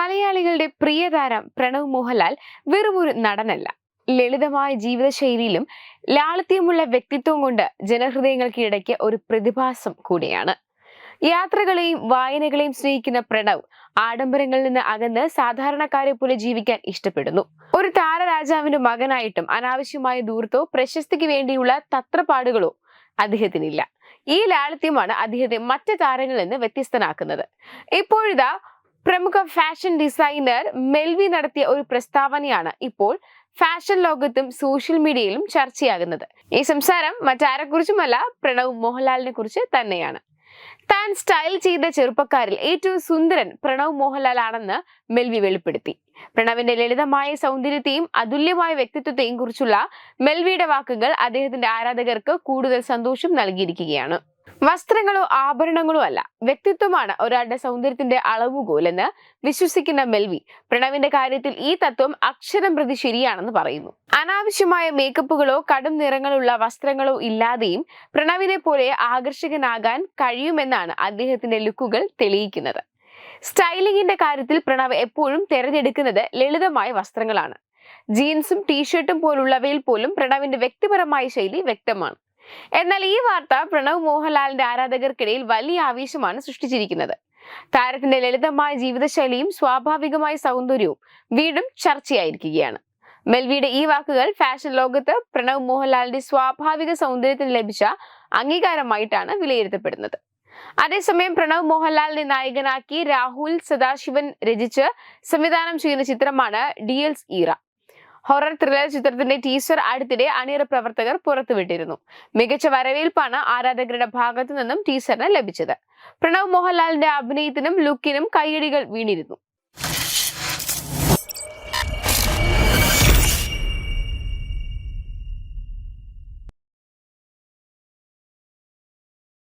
മലയാളികളുടെ പ്രിയതാരം പ്രണവ് മോഹൻലാൽ വെറുമൊരു നടനല്ല. ലളിതമായ ജീവിതശൈലിയിലും ലാളിത്യമുള്ള വ്യക്തിത്വം കൊണ്ട് ജനഹൃദയങ്ങൾക്കിടയ്ക്ക് ഒരു പ്രതിഭാസം കൂടിയാണ്. യാത്രകളെയും വായനകളെയും സ്നേഹിക്കുന്ന പ്രണവ് ആഡംബരങ്ങളിൽ നിന്ന് അകന്ന് സാധാരണക്കാരെ പോലെ ജീവിക്കാൻ ഇഷ്ടപ്പെടുന്നു. ഒരു താരരാജാവിന്റെ മകനായിട്ടും അനാവശ്യമായ ദൂരത്തോ പ്രശസ്തിക്ക് വേണ്ടിയുള്ള തത്രപ്പാടുകളോ അദ്ദേഹത്തിനില്ല. ഈ ലാളിത്യമാണ് അദ്ദേഹത്തെ മറ്റ് താരങ്ങളിൽ നിന്ന് വ്യത്യസ്തനാക്കുന്നത്. ഇപ്പോഴിതാ പ്രമുഖ ഫാഷൻ ഡിസൈനർ മെൽവി നടത്തിയ ഒരു പ്രസ്താവനയാണ് ഇപ്പോൾ ഫാഷൻ ലോകത്തും സോഷ്യൽ മീഡിയയിലും ചർച്ചയാകുന്നത്. ഈ സംസാരം മറ്റാരെക്കുറിച്ചുമല്ല പ്രണവ് മോഹൻലാലിനെ കുറിച്ച് തന്നെയാണ്. താൻ സ്റ്റൈൽ ചെയ്ത ചെറുപ്പക്കാരിൽ ഏറ്റവും സുന്ദരൻ പ്രണവ് മോഹൻലാൽ ആണെന്ന് മെൽവി വെളിപ്പെടുത്തി. പ്രണവിന്റെ ലളിതമായ സൗന്ദര്യത്തെയും അതുല്യമായ വ്യക്തിത്വത്തെയും കുറിച്ചുള്ള മെൽവിയുടെ വാക്കുകൾ അദ്ദേഹത്തിന്റെ ആരാധകർക്ക് കൂടുതൽ സന്തോഷം നൽകിയിരിക്കുകയാണ്. വസ്ത്രങ്ങളോ ആഭരണങ്ങളോ അല്ല. വ്യക്തിത്വമാണ് ഒരാളുടെ സൗന്ദര്യത്തിന്റെ അളവുകോലെന്ന് വിശ്വസിക്കുന്ന മെൽവി പ്രണവിന്റെ കാര്യത്തിൽ ഈ തത്വം അക്ഷരം പ്രതി ശരിയാണെന്ന് പറയുന്നു. അനാവശ്യമായ മേക്കപ്പുകളോ കടും നിറങ്ങളുള്ള വസ്ത്രങ്ങളോ ഇല്ലാതെയും പ്രണവിനെ പോലെ ആകർഷകനാകാൻ കഴിയുമെന്നാണ് അദ്ദേഹത്തിന്റെ ലുക്കുകൾ തെളിയിക്കുന്നത്. സ്റ്റൈലിംഗിന്റെ കാര്യത്തിൽ പ്രണവ് എപ്പോഴും തിരഞ്ഞെടുക്കുന്നത് ലളിതമായ വസ്ത്രങ്ങളാണ്. ജീൻസും ടീഷർട്ടും പോലുള്ളവയിൽ പോലും പ്രണവിന്റെ വ്യക്തിപരമായ ശൈലി വ്യക്തമാണ്. എന്നാൽ ഈ വാർത്ത പ്രണവ് മോഹൻലാലിന്റെ ആരാധകർക്കിടയിൽ വലിയ ആവേശമാണ് സൃഷ്ടിച്ചിരിക്കുന്നത്. താരത്തിന്റെ ലളിതമായ ജീവിതശൈലിയും സ്വാഭാവികമായ സൗന്ദര്യവും വീണ്ടും ചർച്ചയായിരിക്കുകയാണ്. മെൽവിയുടെ ഈ വാക്കുകൾ ഫാഷൻ ലോകത്ത് പ്രണവ് മോഹൻലാലിന്റെ സ്വാഭാവിക സൗന്ദര്യത്തിന് ലഭിച്ച അംഗീകാരമായിട്ടാണ് വിലയിരുത്തപ്പെടുന്നത്. അതേസമയം പ്രണവ് മോഹൻലാലിനെ നായകനാക്കി രാഹുൽ സദാശിവൻ രചിച്ച് സംവിധാനം ചെയ്യുന്ന ചിത്രമാണ് ഡിയൽസ് ഈറ. ഹൊറർ ത്രില്ലർ ചിത്രത്തിന്റെ ടീസർ അടുത്തിടെ അണിയറ പ്രവർത്തകർ പുറത്തുവിട്ടിരുന്നു. മികച്ച വരവേൽപ്പാണ് ആരാധകരുടെ ഭാഗത്തു നിന്നും ടീസറിന് ലഭിച്ചത്. പ്രണവ് മോഹൻലാലിന്റെ അഭിനയത്തിനും ലുക്കിനും കയ്യടികൾ വീണിരുന്നു.